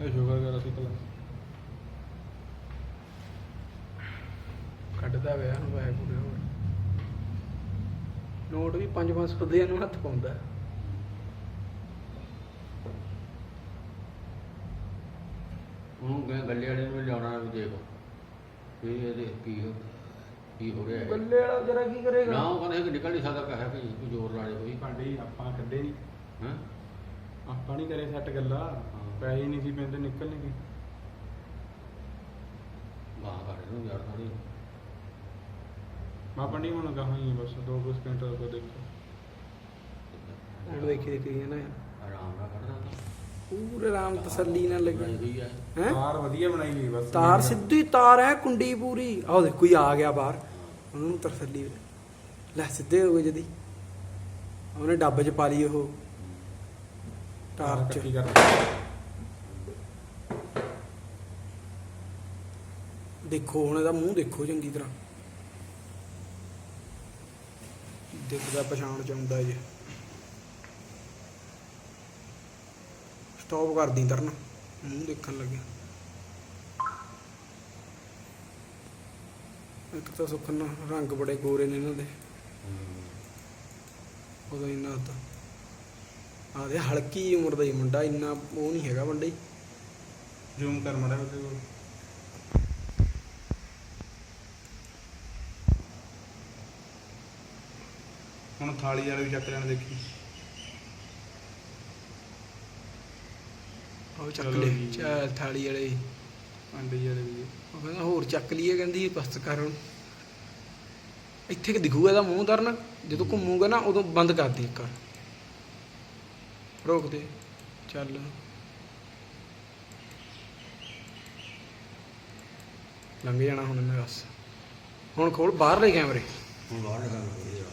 ਇਹ ਸ਼ੂਗਰ ਕਰ ਅਸੀਂ ਕਲਾ ਕੱਢਦਾ ਵਿਆਹ ਨੂੰ ਵੈਗ ਪੂਰੇ ਹੋਰ। ਨੋਟ ਵੀ 5-500 ਦੇ ਨੂੰ ਹੱਥ ਪਾਉਂਦਾ। ਉਹਨੂੰ ਕਹੇ ਗੱਲੇ ਵਾਲੇ ਨੂੰ ਲਿਆਉਣਾ ਵੀ ਦੇਖੋ। ਵੀ ਇਹਦੇ ਕੀ ਹੋ ਕੀ ਹੋ ਰਿਹਾ ਹੈ ਗੱਲੇ ਵਾਲਾ ਜਰਾ ਕੀ ਕਰੇਗਾ? ਨਾ ਉਹ ਕਹਿੰਦੇ ਕਿ ਨਿਕਲ ਨਹੀਂ ਸਕਦਾ ਕਹੇ ਵੀ ਕੋਈ ਜ਼ੋਰ ਲਾ ਦੇ ਕੋਈ। ਭਾਂਡੇ ਆਪਾਂ ਕੱਢੇ ਨਹੀਂ ਹਾਂ? ਆਪਾਂ ਨਹੀਂ ਕਰੇ ਸੈੱਟ ਗੱਲਾਂ ਪੈ ਹੀ ਨਹੀਂ ਸੀ ਪੈਂਦੇ ਨਿਕਲ ਨਹੀਂ ਗਈ ਬਾਹਰ ਕੱਢ ਨੂੰ ਯਾਰ ਥੋੜੀ ਮੈਂ ਪੰਡੀ ਹੁਣ ਕਹਾਂ ਹੀ ਬਸ ਦੋ ਕੁ ਸਕਿੰਟ ਕੋ ਦੇਖੋ। ਹੁਣ ਦੇਖੀ ਦੇਖੀ ਨਾ ਆਰਾਮ ਨਾਲ ਤਾਂ। ਪੂਰੇ ਆਰਾਮ ਤਸੱਲੀ ਨਾਲ ਲੱਗੀ। ਹੋਈ ਹੈ ਹੈ? ਤਾਰ ਵਧੀਆ ਬਣਾਈ ਗਈ ਬਸ। ਤਾਰ ਸਿੱਧੀ ਤਾਰ ਹੈ ਕੁੰਡੀ ਪੂਰੀ। ਆਹ ਦੇਖ ਕੋਈ ਆ ਗਿਆ ਬਾਹਰ। ਉਹਨੂੰ ਤਸੱਲੀ ਲੈ ਸਿੱਧੇ ਹੋ ਗਏ ਜਦੀ। ਉਹਨੇ ਡੱਬ 'ਚ ਪਾ ਲਈ ਉਹ। ਤਾਰ 'ਚ। ਕੱਟੀ ਕਰ ਦੇਖੋ ਹੁਣ ਇਹਦਾ ਮੂੰਹ ਦੇਖੋ ਚੰਗੀ ਤਰ੍ਹਾਂ। ਦਿਖਦਾ ਪਛਾਣ ਚ ਆਉਂਦਾ ਜੇ ਸਟਾਪ ਕਰ ਦੀ ਤਰਨ। ਮੂੰਹ ਦੇਖਣ ਲੱਗਿਆ। ਇੱਕ ਤਾਂ ਸੁੱਖਣਾ ਰੰਗ ਬੜੇ ਗੋਰੇ ਨੇ ਇਹਨਾਂ ਦੇ। ਉਦੋਂ ਇੰਨਾ ਤਾਂ। ਆਦੇ ਹਲਕੀ ਉਮਰ ਦਾ ਹੀ ਮੁੰਡਾ ਇੰਨਾ ਉਹ ਨਹੀਂ ਹੈਗਾ ਮੁੰਡਾ ਹੀ ਜ਼ੂਮ ਕਰ ਮੜਾ ਉਹਦੇ ਕੋਲ। ਹੁਣ ਥਾਲੀ ਵਾਲੇ ਵੀ ਚੱਕ ਲੈਣ ਦੇਖੀ। ਉਹ ਚੱਕ ਚਲੋ ਲੈ ਜੀ। ਚੱਲ ਥਾਲੀ ਵਾਲੇ। ਭਾਂਡੇ ਵਾਲੇ ਵੀ। ਉਹ ਕਹਿੰਦਾ ਹੋਰ ਚੱਕ ਲਈਏ ਕਹਿੰਦੀ ਬਸ ਕਰ ਹੁਣ। ਇੱਥੇ ਕਿ ਦਿਖੂਗਾ ਇਹਦਾ ਮੂੰਹ ਦਰਨ? ਜਦੋਂ ਘੁੰਮੂਗਾ ਨਾ ਉਦੋਂ ਬੰਦ ਕਰ ਦੇ ਇੱਕ ਵਾਰ। ਰੋਕ ਦੇ ਚੱਲ। ਲੰਘ ਜਾਣਾ ਹੁਣ ਮੈਂ ਬਸ। ਹੁਣ ਖੋਲ, ਬਾਹਰਲੇ ਕੈਮਰੇ। ਹੁਣ ਬਾਹਰ ਨਿਕਲ